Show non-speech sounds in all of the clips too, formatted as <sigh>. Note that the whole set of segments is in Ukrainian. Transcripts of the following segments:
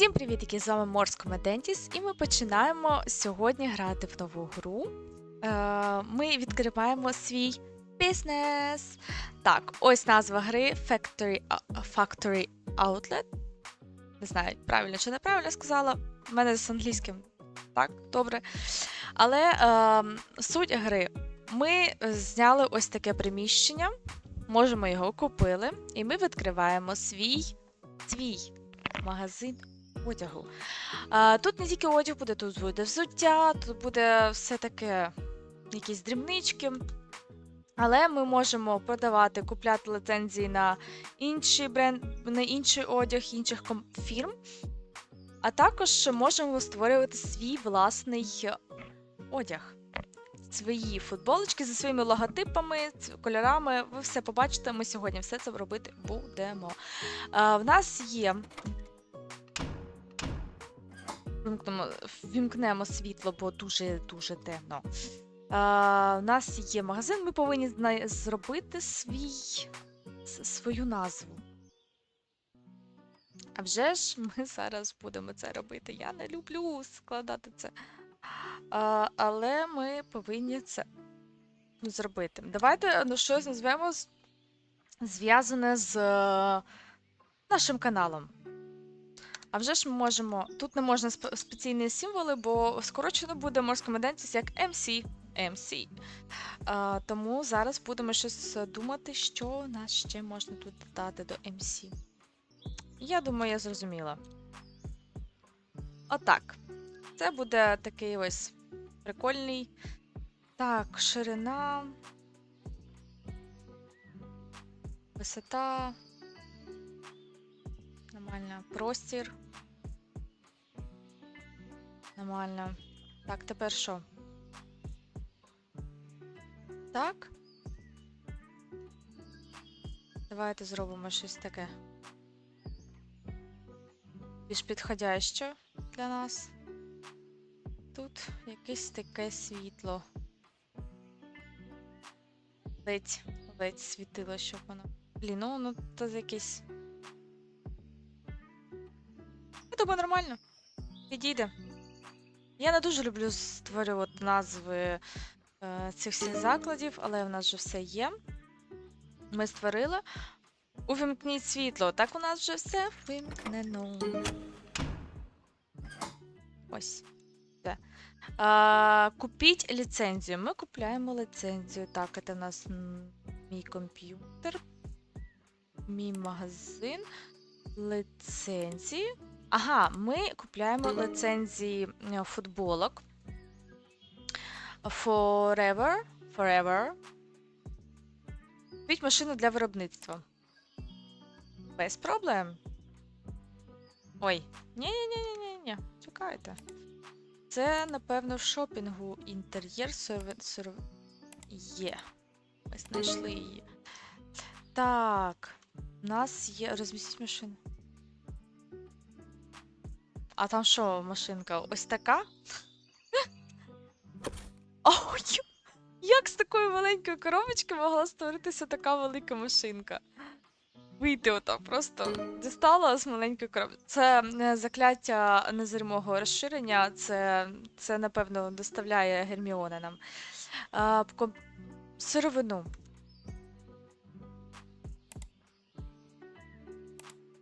Всім привіт, з вами Морско Медентіс, і ми починаємо сьогодні грати в нову гру. Е, ми відкриваємо свій бізнес. Так, ось назва гри Factory, Factory Outlet. Не знаю, правильно чи неправильно сказала. У мене з англійським так, добре. Але е, суть гри. Ми зняли ось таке приміщення, можемо його купили, і ми відкриваємо свій свій магазин одягу. А, тут не тільки одяг буде, тут буде взуття, тут буде все таке, якісь дрібнички. Але ми можемо продавати, купляти лицензії на інший бренд, на інший одяг інших фірм. А також можемо створювати свій власний одяг. Свої футболочки зі своїми логотипами, кольорами. Ви все побачите, ми сьогодні все це робити будемо. В нас є. Вимкнемо, вімкнемо світло, бо дуже-дуже темно. А, у нас є магазин, ми повинні зробити свій, свою назву. А вже ж ми зараз будемо це робити. Я не люблю складати це. А, але ми повинні це зробити. Давайте ну, щось назвемо зв'язане з е, нашим каналом. А вже ж ми можемо. Тут не можна сп- спеційні символи, бо скорочено буде морська медентіс як MC. MC. А, тому зараз будемо щось думати, що нас ще можна тут додати до MC. Я думаю, я зрозуміла. Отак. Це буде такий ось прикольний. Так, ширина. Висота. Нормально. Простір. Нормально. Так, тепер що? Так. Давайте зробимо щось таке. Більш підходяще для нас. Тут якесь таке світло. Ледь, ледь світило, щоб воно. Блін, ну, ну то якесь. Думаю, нормально. Підійде. Я не дуже люблю створювати назви е, цих всіх закладів, але в нас вже все є. Ми створили. Увімкніть світло. Так у нас вже все вимкнено. Ось. Все. Купіть ліцензію. Ми купляємо ліцензію. Так, це у нас мій комп'ютер. Мій магазин. Ліцензії. Ага, ми купляємо ліцензії е, футболок. Forever. Forever. Купіть машину для виробництва. Без проблем. Ой. Ні-ні-ні-ні-ні. Чекайте. Це, напевно, в шопінгу інтер'єр серв... є. Ми знайшли її. Так. У нас є. Розмістіть машину. А там що, машинка? Ось така? <laughs> Ой! Як з такої маленької коробочки могла створитися така велика машинка? Вийти отак, просто дістала з маленької коробки. Це е, закляття незримого розширення, це, це напевно, доставляє Герміона нам. А, сировину.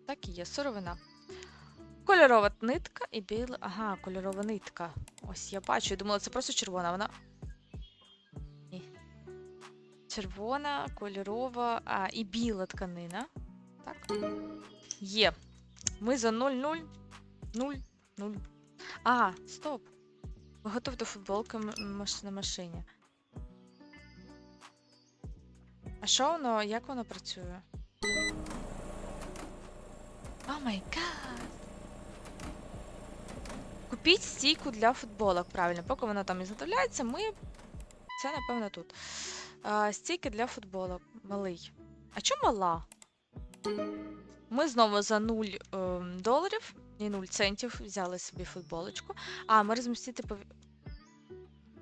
Так і є, сировина. Кольорова нитка і біла. Ага, кольорова нитка. Ось я бачу. Я думала, це просто червона. Вона. Ні. Червона, кольорова, а, і біла тканина. Так. Є. Ми за 0-0. 0, 0. А, стоп. Ви готові до футболки на машині. А що воно, як воно працює? О май гад! Купіть стійку для футболок. Правильно, поки вона там ізготовляється, ми. Це, напевно, тут. А, стійки для футболок. Малий. А чому мала? Ми знову за 0 ем, доларів і 0 центів взяли собі футболочку. А, ми розмістити пові...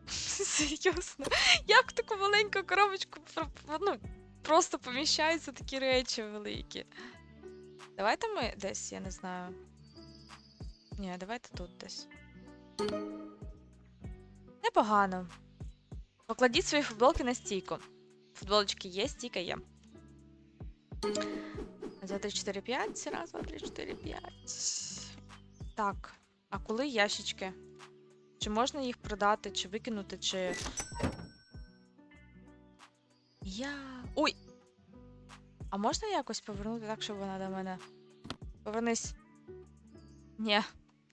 Серйозно? Як таку маленьку коробочку ну, просто поміщаються такі речі великі? Давайте ми десь, я не знаю. Ні, давайте тут десь. Непогано. Покладіть свої футболки на стійку. Футболочки є, стійка є. Два, три, чотири, п'ять. Раз, два, три, чотири, п'ять. Так. А коли ящички? Чи можна їх продати, чи викинути, чи. Я. Ой! А можна якось повернути так, щоб вона до мене. Повернись. Ні,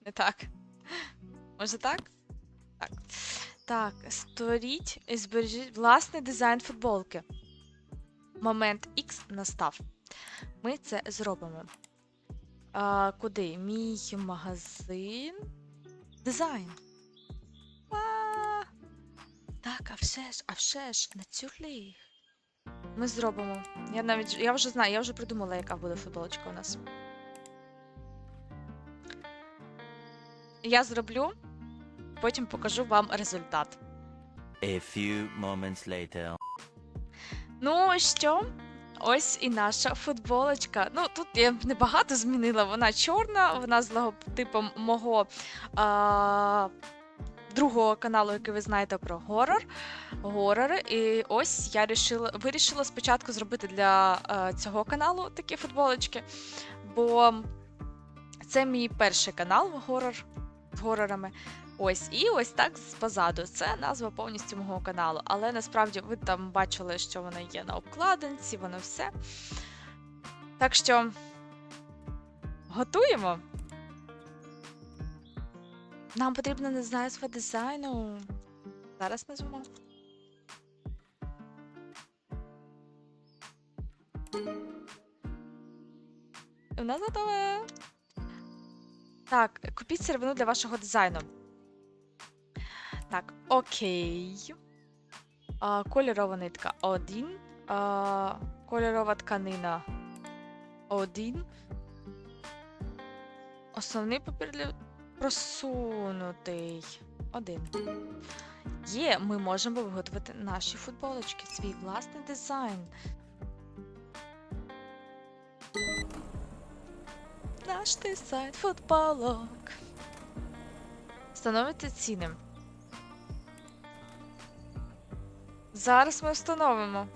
не так. Може так? Так. Так, створіть і збережіть власний дизайн футболки. Момент X настав. Ми це зробимо. А, куди? Мій магазин. Дизайн. А, так, а вже ж, а вже ж, натюрлі. Ми зробимо. Я навіть я вже знаю, я вже придумала, яка буде футболочка у нас. Я зроблю, потім покажу вам результат. A few moments later. Ну що? Ось і наша футболочка. Ну, тут я небагато змінила. Вона чорна, вона з логотипом мого а, другого каналу, який ви знаєте про горор. Горори. І ось я рішила, вирішила спочатку зробити для а, цього каналу такі футболочки, бо це мій перший канал горор горорами. Ось, і ось так позаду. Це назва повністю мого каналу. Але насправді ви там бачили, що вона є на обкладинці, воно все. Так що готуємо. Нам потрібна назва дизайну. Зараз назвемо. У нас готове. Так, купіть сировину для вашого дизайну. Так, окей. А, кольорова нитка 1. А, кольорова тканина 1. Основний папір для просунутий. Один. Є, ми можемо виготовити наші футболочки, свій власний дизайн. Наш дизайн футболок. Встановити ціни. Зараз ми встановимо.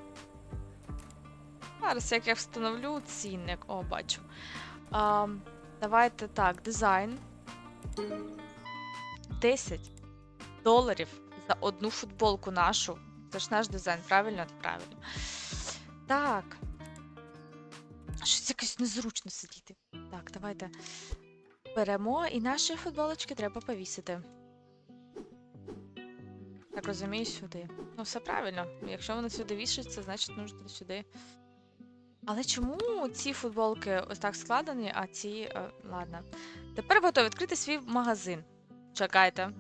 Зараз як я встановлю цінник. О, бачу. А, давайте так, дизайн. 10 доларів за одну футболку нашу. Це ж наш дизайн, правильно? Правильно. Так. Щось якось незручно сидіти. Так, давайте беремо і наші футболочки треба повісити. Так розумію, сюди. Ну, все правильно. Якщо вони сюди вішаються, значить нужно сюди. Але чому ці футболки ось так складені, а ці. е, ладно. Тепер готові відкрити свій магазин. Чекайте.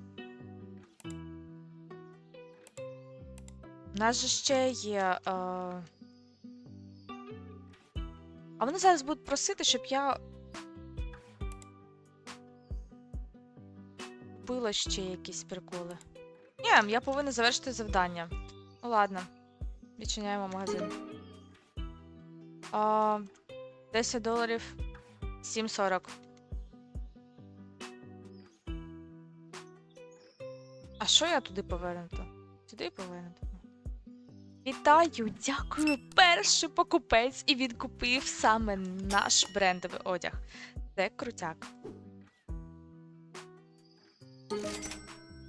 У нас же ще є. Е... А вони зараз будуть просити, щоб я. Купила ще якісь приколи. Ні, я повинна завершити завдання. Ну ладно. Відчиняємо магазин. А, 10 доларів. 7,40. А що я туди повернуто? Туди повернуто. Вітаю! Дякую! Перший покупець і він купив саме наш брендовий одяг. Це крутяк.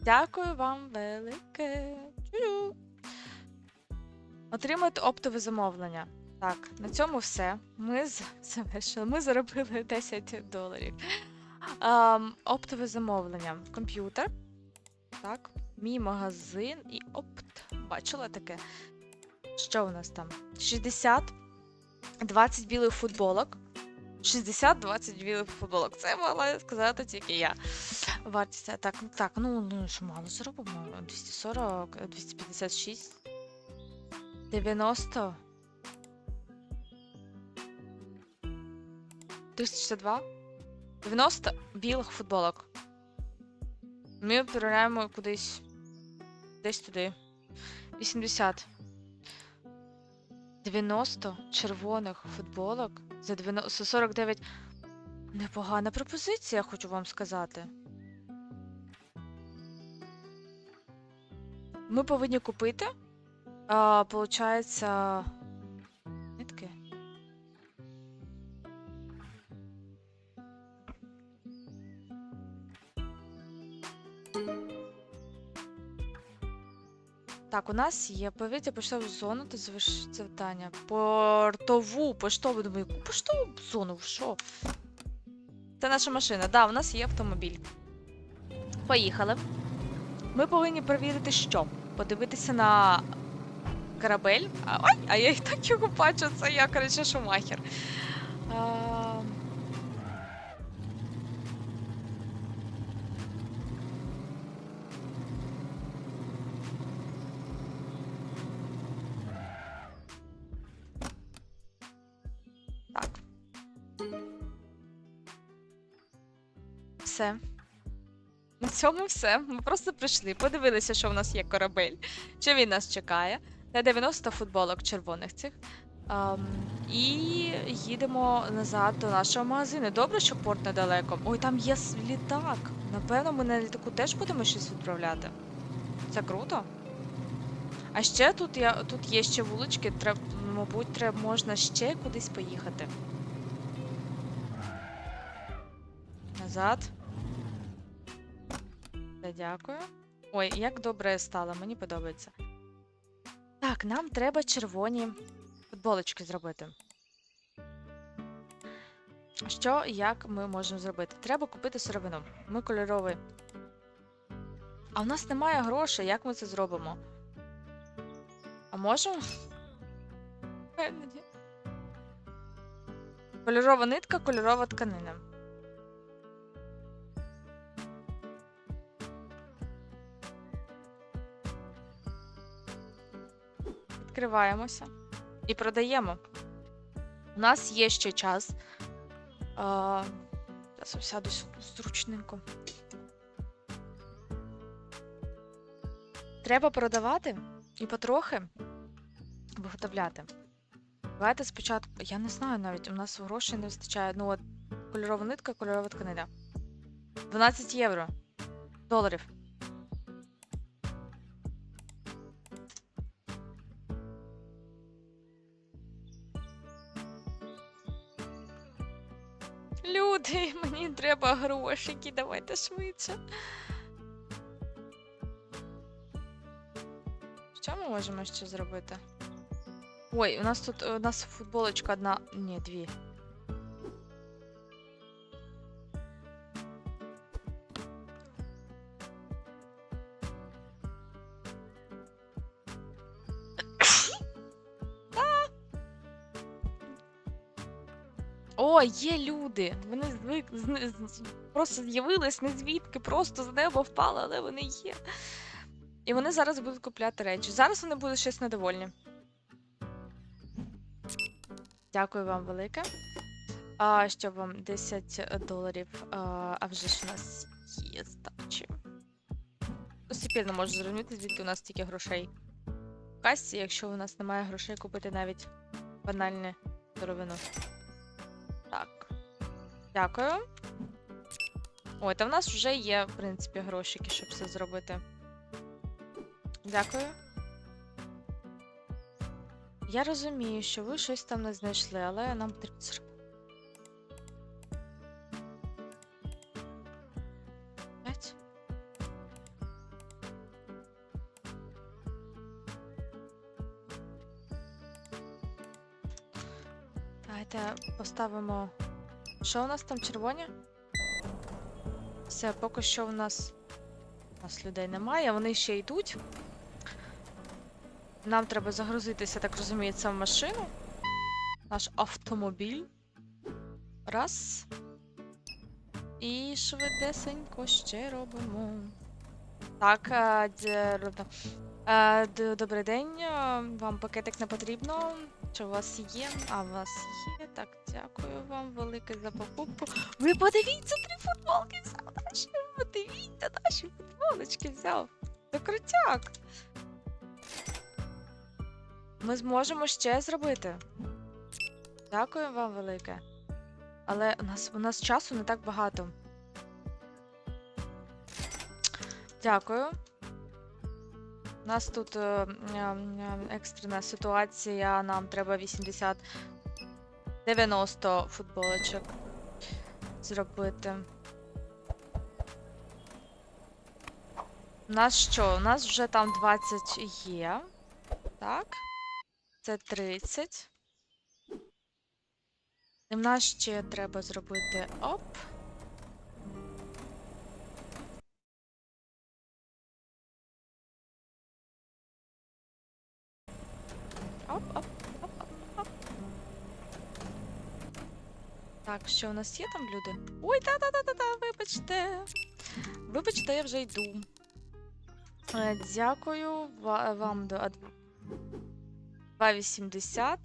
Дякую вам велике. Чу-чу. Отримуєте оптове замовлення. Так, на цьому все. Ми завершили. Ми заробили <laughs> 10 доларів. Ем, оптове замовлення. Комп'ютер. Так, мій магазин і опт. Бачила таке? Що у нас там? 60, 20 білих футболок. 60-20 білих футболок. Це могла сказати тільки я. Вартість. Так, так, ну, ну що мало зробимо. 240, 256. 90. 362. 90 білих футболок. Ми відправляємо кудись. Десь туди. 80. 90 червоних футболок за 90, 49. Непогана пропозиція, хочу вам сказати. Ми повинні купити. А, получається. Так, у нас є повітря поштову зону та завиш завдання. Портову, поштову, думаю, яку поштову зону, що? Це наша машина. Да, у нас є автомобіль. Поїхали. Ми повинні перевірити, що? Подивитися на корабель. А, ой, а я і так його бачу, це я, коротше, шумахер. А... Все. На цьому все. Ми просто прийшли, подивилися, що в нас є корабель, що він нас чекає. Та 90 футболок червоних цих. Ам, і їдемо назад до нашого магазину. Добре, що порт недалеко. Ой, там є літак. Напевно, ми на літаку теж будемо щось відправляти. Це круто. А ще тут, я, тут є ще вулички, треб, мабуть, треба, можна ще кудись поїхати. Назад. Дякую. Ой, як добре стало, мені подобається. Так, нам треба червоні футболочки зробити. Що як ми можемо зробити? Треба купити сировину. Ми кольоровий. А в нас немає грошей, як ми це зробимо? А можемо? Кольорова нитка, кольорова тканина. Відкриваємося і продаємо. У нас є ще час. Зараз сяду зручненько. Треба продавати і потрохи виготовляти. Давайте спочатку. Я не знаю навіть, у нас грошей не вистачає. Ну от кольорова нитка, кольорова тканина. 12 євро. Доларів. <laughs> мені треба грошики, давайте швидше. Що ми можемо ще зробити? Ой, у нас тут у нас футболочка одна. Ні, дві. Є люди. Вони звик просто з'явились не звідки, просто з неба впали, але вони є. І вони зараз будуть купляти речі. Зараз вони будуть щось недовольні. Дякую вам велике. А що вам 10 доларів? А, а вже ж у нас є здачі. Постепенно можу зрозуміти, звідки у нас стільки грошей. В касі, якщо у нас немає грошей купити навіть банальне деревину. Так. Дякую. Ой, та в нас вже є, в принципі, грошики, щоб це зробити. Дякую. Я розумію, що ви щось там не знайшли, але нам потрібно поставимо. Що у нас там червоні? Все, поки що у нас. У нас людей немає, вони ще йдуть. Нам треба загрузитися, так розумію, це в машину. Наш автомобіль. Раз. І швидесенько ще робимо. Так, е, Добрий день. е, Вам пакетик не потрібно. Чи у вас є? А у вас є. Так, дякую вам велике за покупку. Ви подивіться, три футболки взяв. Наші, подивіться, наші футболочки взяв. Це крутяк. Ми зможемо ще зробити. Дякую вам велике. Але у нас, у нас часу не так багато. Дякую. У нас тут е, м, м, екстрена ситуація. Нам треба 80 90 футболочок зробити. У нас що? У нас вже там 20 є. Так. Це 30. І в нас ще треба зробити оп. Оп, оп, оп, оп, оп. Так, що у нас є там люди? Ой, та-та-та-та-та, вибачте. Вибачте, я вже йду. Е, Дякую вам до 2,80.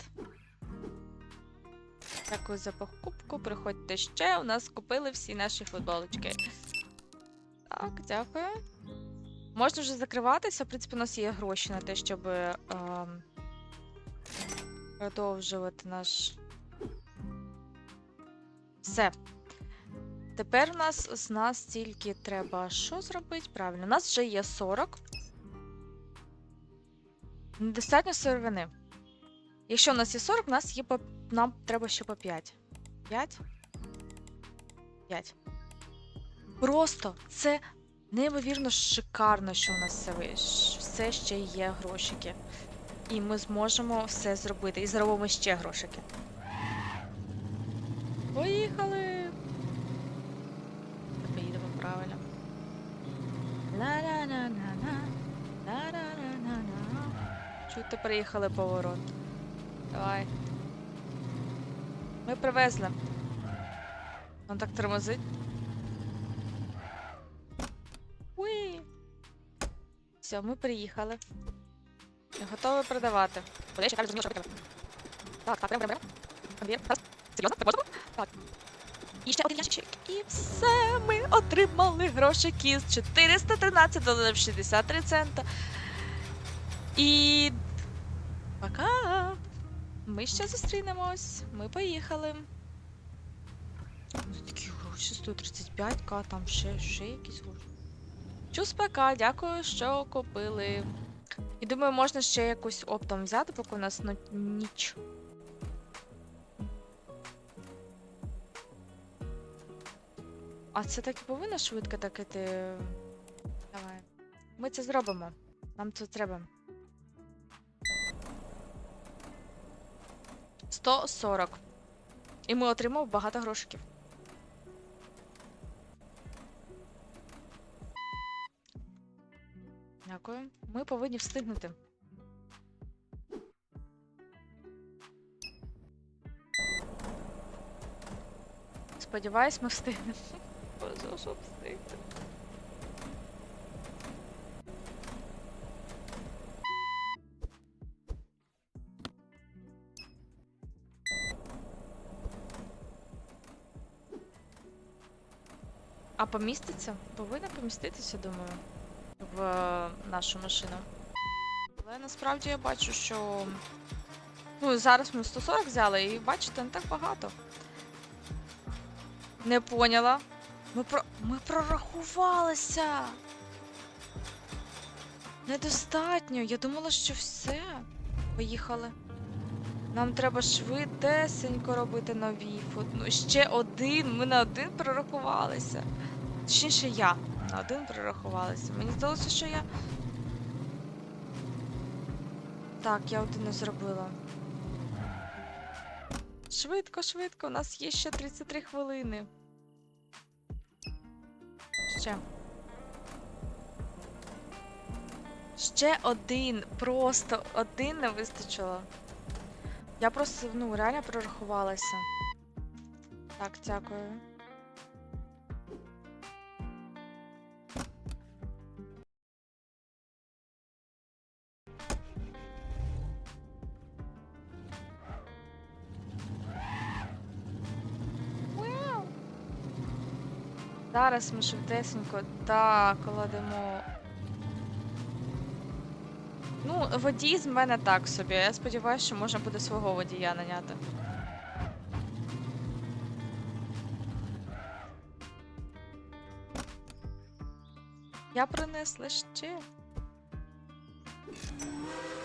Дякую за покупку. Приходьте ще. У нас купили всі наші футболочки. Так, дякую. Можна вже закриватися. В принципі, у нас є гроші на те, щоб ем, продовжувати наш. Все. Тепер у нас з нас тільки треба що зробити? Правильно, у нас вже є 40. Недостатньо сировини. Якщо у нас є 40, у нас є по... нам треба ще по 5. 5? 5. Просто це неймовірно шикарно, що у нас все, все ще є грошики. І ми зможемо все зробити. І заробимо ще грошики. Поїхали! Поїдемо правильно. Ла-ла-ла-ла-ла. Чути, приїхали поворот. Давай. Ми привезли. Он так тормозить. Уї. Все, ми приїхали. І готові продавати. Куди ще кажуть, що? Так, так, прямо, прямо. Конвейер. Раз. Серйозно? Так? Так. І ще один ящичок. І все, ми отримали грошики з 413 доларів 63 цента. І пока. Ми ще зустрінемось. Ми поїхали. Такі гроші 135к, там ще, ще якісь гроші. Чус пока, дякую, що купили. І думаю, можна ще якусь оптом взяти, поки у нас ну, ніч. А це так і повинно швидко так іти. Давай. Ми це зробимо. Нам це треба. 140. І ми отримав багато грошиків. Дякую. Ми повинні встигнути. Сподіваюсь, ми встигнемо. Боже, що встигнемо. А поміститься? Повинна поміститися, думаю, в е, нашу машину. Але насправді я бачу, що. Ну, зараз ми 140 взяли, і бачите, не так багато. Не поняла. Ми про. Ми прорахувалися. Недостатньо. Я думала, що все. Поїхали. Нам треба швидесенько робити нові фото. Ну, ще один. Ми на один прорахувалися. Точніше, я на один прорахувалася. Мені здалося, що я. Так, я один не зробила. Швидко, швидко, у нас є ще 33 хвилини. Ще. Ще один. Просто один не вистачило. Я просто, ну, реально прорахувалася. Так, дякую. зараз ми швидесенько так, кладемо. Ну, водій з мене так собі. Я сподіваюся, що можна буде свого водія наняти. Я принесла ще.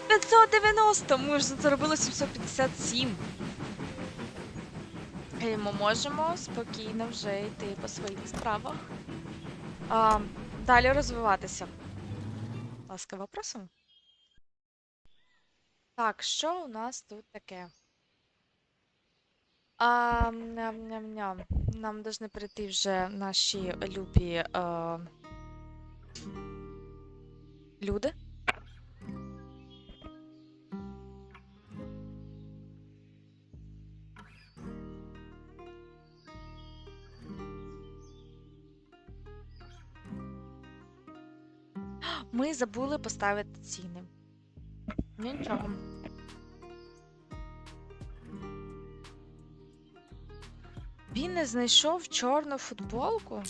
590! Ми ж заробили 757. І ми можемо спокійно вже йти по своїх справах. А, далі розвиватися. Ласкаво просимо. Так, що у нас тут таке? А, ням-ням-ням. Нам повинні прийти вже наші любі е, люди. Ми забули поставити ціни. Нічого. Він не знайшов чорну футболку?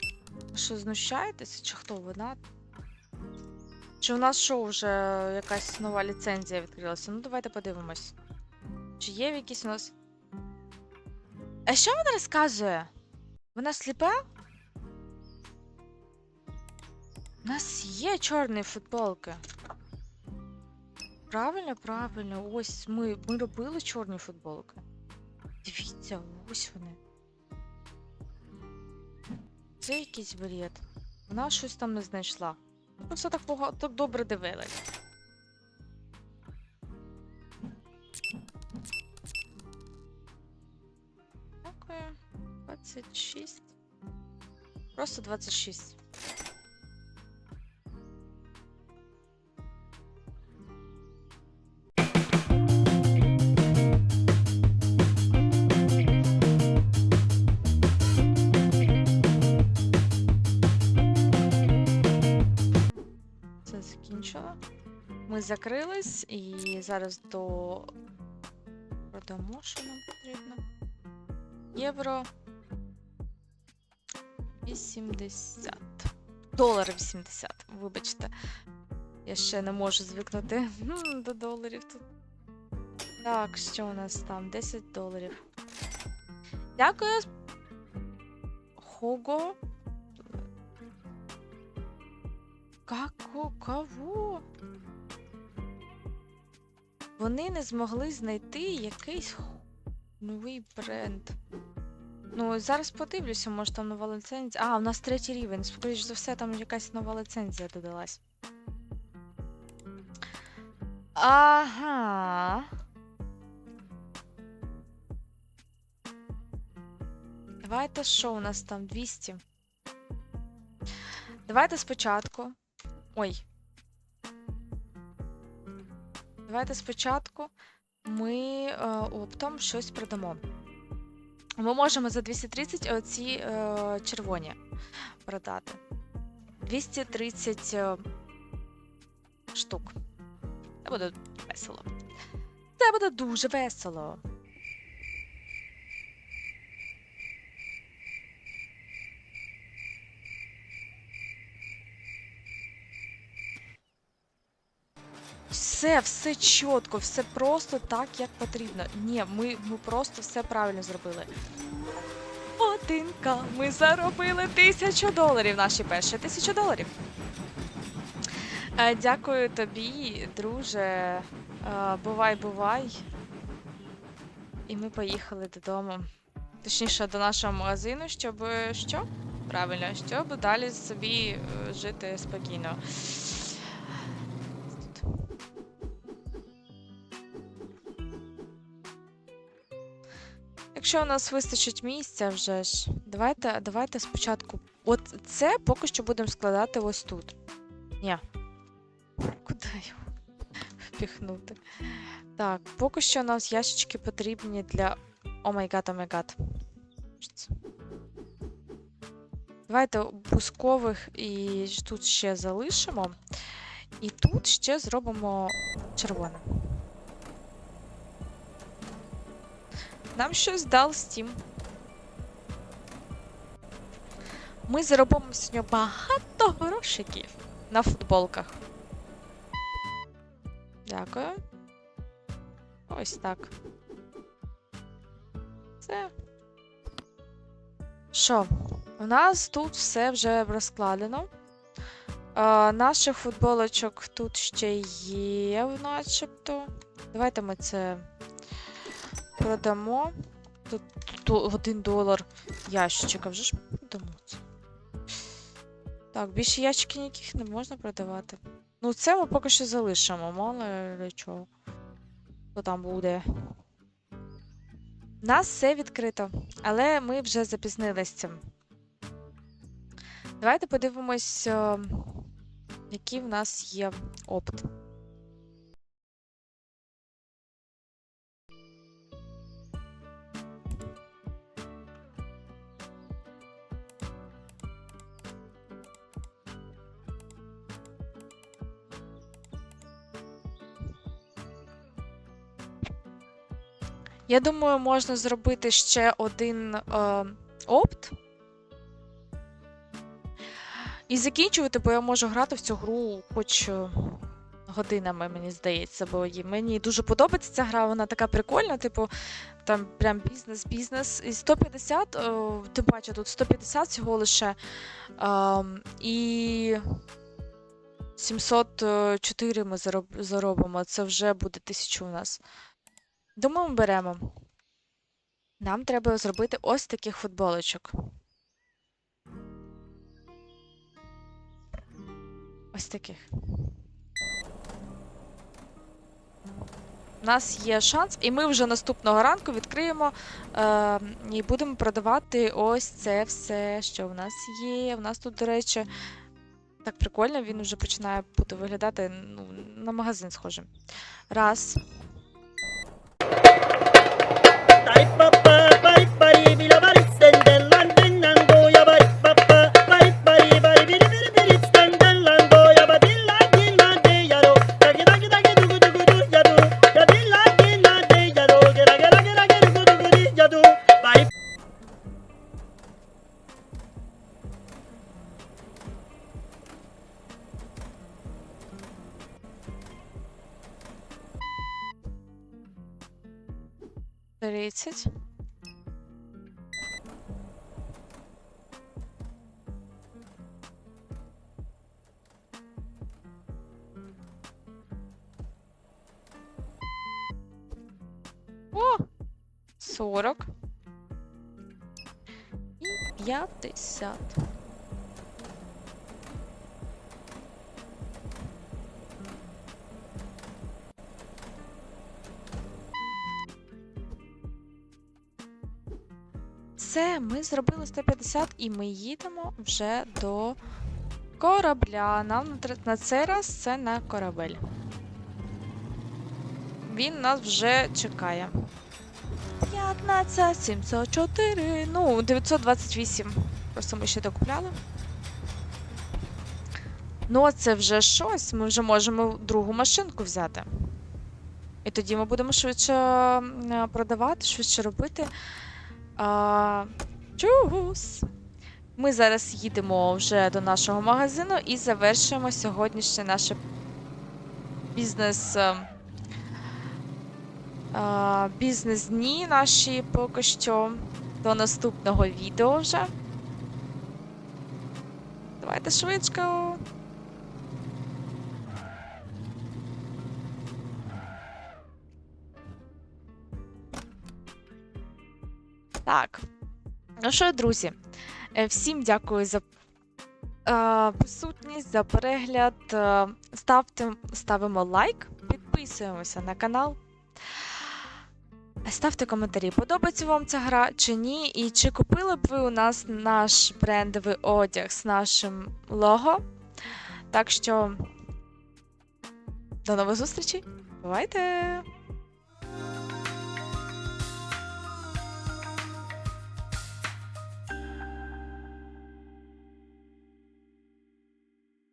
Що, знущаєтеся? Чи хто вона? Чи у нас що вже якась нова ліцензія відкрилася? Ну, давайте подивимось. Чи є якісь у нас. А що вона розказує? Вона сліпа? У нас є чорні футболки. Правильно, правильно. Ось ми, ми робили чорні футболки. Дивіться, ось вони. Це якийсь бред. Вона щось там не знайшла. Просто так пога... так добре дивилась. Дякую. 26. Просто 26. Закінчила. Ми закрились і зараз до продамо, що нам потрібно. Євро 80. Долар 80. Вибачте. Я ще не можу звикнути <laughs> до доларів тут. Так, що у нас там? 10 доларів. Дякую. Хого. Кого? Вони не змогли знайти якийсь новий бренд. Ну, зараз подивлюся, може там нова ліцензія. А, у нас третій рівень. Скоріш за все, там якась нова ліцензія додалась. Ага. Давайте що у нас там? 200. Давайте спочатку. Ой. Давайте спочатку ми е, оптом щось продамо. Ми можемо за 230 оці е, червоні продати. 230 е, штук. Це буде весело. Це буде дуже весело. Все, все чітко, все просто так, як потрібно. Ні, ми, ми просто все правильно зробили. Одинка, ми заробили тисячу доларів. Наші перші тисячу доларів. Е, дякую тобі, друже. Е, бувай, бувай. І ми поїхали додому. Точніше, до нашого магазину, щоб що? Правильно, щоб далі собі е, жити спокійно. Якщо у нас вистачить місця вже ж, давайте, давайте спочатку. От це поки що будемо складати ось тут. Ні. Куди його впіхнути? Так, поки що у нас ящички потрібні для. О май гад, о май гад. Давайте бускових і тут ще залишимо. І тут ще зробимо червоне. Нам щось дав Steam. Ми заробимо сьогодні багато грошиків на футболках. Дякую. Ось так. Це. Що? У нас тут все вже розкладено. Е, наших футболочок тут ще є, начебто. Давайте ми це продамо. Тут, тут один долар ящичка. Вже ж продамо це. Так, більше ящиків ніяких не можна продавати. Ну, це ми поки що залишимо, мало ли чого. Що там буде. У нас все відкрито, але ми вже запізнилися цим. Давайте подивимось, е, який в нас є опит. Я думаю, можна зробити ще один е, опт. І закінчувати, бо я можу грати в цю гру хоч е, годинами, мені здається, бо мені дуже подобається ця гра, вона така прикольна, типу, там прям бізнес-бізнес. І 150, е, тим паче, тут 150 всього лише. ем, і 704 ми зароб- заробимо. Це вже буде 1000 у нас. Думаю, ми беремо. Нам треба зробити ось таких футболочок. Ось таких. У нас є шанс, і ми вже наступного ранку відкриємо е, і будемо продавати ось це все, що в нас є. У нас тут, до речі, так прикольно, він вже починає бути виглядати ну, на магазин схожим. Раз. 40. І 50. Все, ми зробили 150 і ми їдемо вже до корабля. Нам на цей раз це на корабель. Він нас вже чекає. 15, 704, ну, 928. Просто ми ще докупляли. Ну, це вже щось. Ми вже можемо другу машинку взяти. І тоді ми будемо швидше е, продавати, швидше робити. А, чугус. Ми зараз їдемо вже до нашого магазину і завершуємо сьогоднішнє наше бізнес. Бізнес-дні наші поки що. До наступного відео вже. Давайте швидко. Так. Ну що, друзі, е, всім дякую за е, присутність, за перегляд. Е, Ставте, ставимо лайк, підписуємося на канал. Ставте коментарі, подобається вам ця гра чи ні, і чи купили б ви у нас наш брендовий одяг з нашим лого. Так що до нових зустрічей. Бувайте!